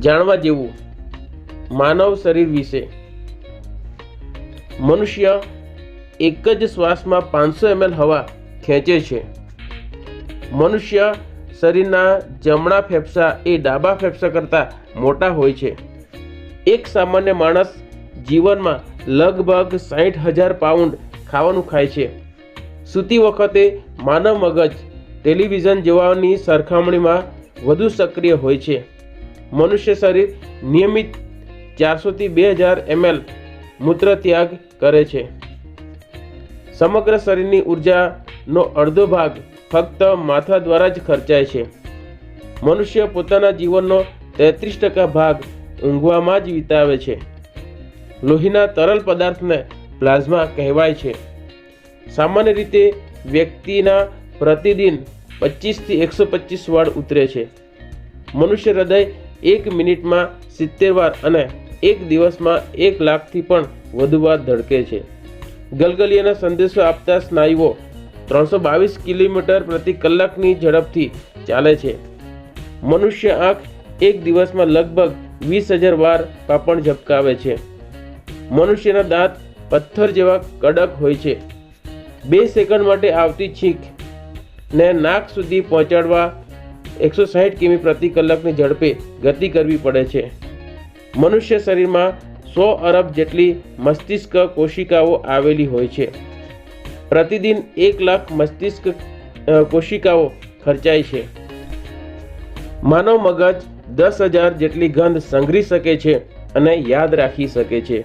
જાણવા જેવું માનવ શરીર વિશે. મનુષ્ય એક જ શ્વાસમાં પાંચસો એમએલ હવા ખેંચે છે. મનુષ્ય શરીરના જમણા ફેફસા એ ડાબા ફેફસા કરતાં મોટા હોય છે. એક સામાન્ય માણસ જીવનમાં લગભગ સાઠ હજાર પાઉન્ડ ખાવાનું ખાય છે. સૂતી વખતે માનવ મગજ ટેલિવિઝન જોવાની સરખામણીમાં વધુ સક્રિય હોય છે. મનુષ્ય શરીર નિયમિત ચારસોથી બે હજાર એમએલ મૂત્ર ત્યાગ કરે છે. સમગ્ર શરીરની ઉર્જાનો અડધો ભાગ ફક્ત માથા દ્વારા જ ખર્ચાય છે. મનુષ્ય પોતાના જીવનનો તેત્રીસ ટકા ભાગ ઊંઘવામાં જ વિતાવે છે. લોહીના તરલ પદાર્થને પ્લાઝમા કહેવાય છે. સામાન્ય રીતે વ્યક્તિના પ્રતિદિન પચીસથી એકસો પચીસ વાળ ઉતરે છે. મનુષ્ય હૃદય એક મિનિટમાં સિત્તેર વાર અને એક દિવસમાં એક લાખથી પણ વધુ વાર ધડકે છે. ગલગલિયાના સંદેશો આપતા સ્નાયુઓ ત્રણસો બાવીસ કિલોમીટર પ્રતિ કલાકની ઝડપથી ચાલે છે. મનુષ્ય આંખ એક દિવસમાં લગભગ વીસ હજાર વાર પાપણ ઝબકાવે છે. મનુષ્યના દાંત પથ્થર જેવા કડક હોય છે. બે સેકન્ડ માટે આવતી છીંક ને નાક સુધી પહોંચાડવા એકસો સાહીઠ કિમી પ્રતિ કલાકની ઝડપે ગતિ કરવી પડે છે. મનુષ્ય શરીરમાં સો અરબ જેટલી મસ્તિષ્ક કોશિકાઓ આવેલી હોય છે. પ્રતિદિન એક લાખ મસ્તિષ્ક કોશિકાઓ ખર્ચાય છે. માનવ મગજ દસ હજાર જેટલી ગંધ સંઘરી શકે છે અને યાદ રાખી શકે છે.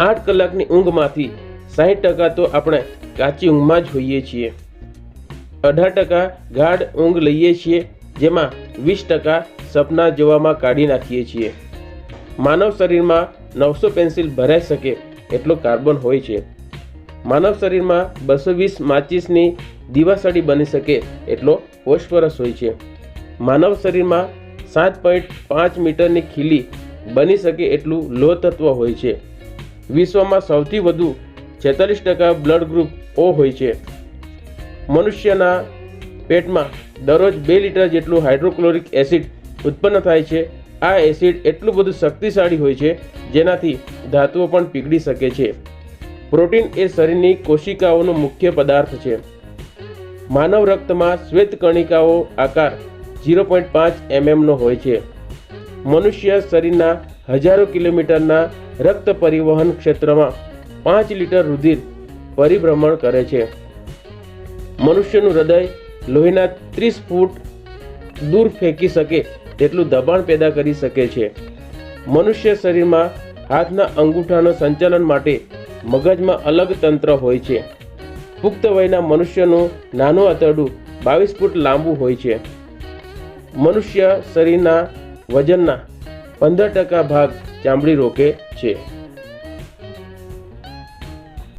આઠ કલાકની ઊંઘમાંથી સાહીઠ ટકા તો આપણે કાચી ઊંઘમાં જ હોઈએ છીએ. અઢાર ટકા ગાઢ ઊંઘ લઈએ છીએ, જેમાં વીસ ટકા સપના જોવામાં કાઢી નાખીએ છીએ. માનવ શરીરમાં નવસો પેન્સિલ ભરાઈ શકે એટલો કાર્બન હોય છે. માનવ શરીરમાં બસો વીસ માચીસની દીવાસળી બની શકે એટલો ફોસ્ફરસ હોય છે. માનવ શરીરમાં સાત પોઈન્ટ પાંચ મીટરની ખીલી બની શકે એટલું લોહ તત્વ હોય છે. વિશ્વમાં સૌથી વધુ છેતાલીસ ટકા બ્લડ ગ્રુપ ઓ હોય છે. મનુષ્યના પેટમાં દરરોજ બે લીટર જેટલું હાઇડ્રોક્લોરિક એસિડ ઉત્પન્ન થાય છે. આ એસિડ એટલું બધું શક્તિશાળી હોય છે, જેનાથી ધાતુઓ પણ પીગળી શકે છે. પ્રોટીન એ શરીરની કોશિકાઓનો મુખ્ય પદાર્થ છે. માનવ રક્તમાં શ્વેત કણિકાઓ આકાર ઝીરો પોઈન્ટ પાંચ એમએમનો હોય છે. મનુષ્ય શરીરના હજારો કિલોમીટરના રક્ત પરિવહન ક્ષેત્રમાં પાંચ લીટર રુધિર પરિભ્રમણ કરે છે. મનુષ્યનું હૃદય લોહીના ત્રીસ ફૂટ દૂર ફેંકી શકે તેટલું દબાણ પેદા કરી શકે છે. મનુષ્ય શરીરમાં હાથના અંગૂઠાના સંચાલન માટે મગજમાં અલગ તંત્ર હોય છે. પુખ્ત વયના મનુષ્યનું નાનું આંતરડું બાવીસ ફૂટ લાંબુ હોય છે. મનુષ્ય શરીરના વજનના પંદર ટકા ભાગ ચામડી રોકે છે.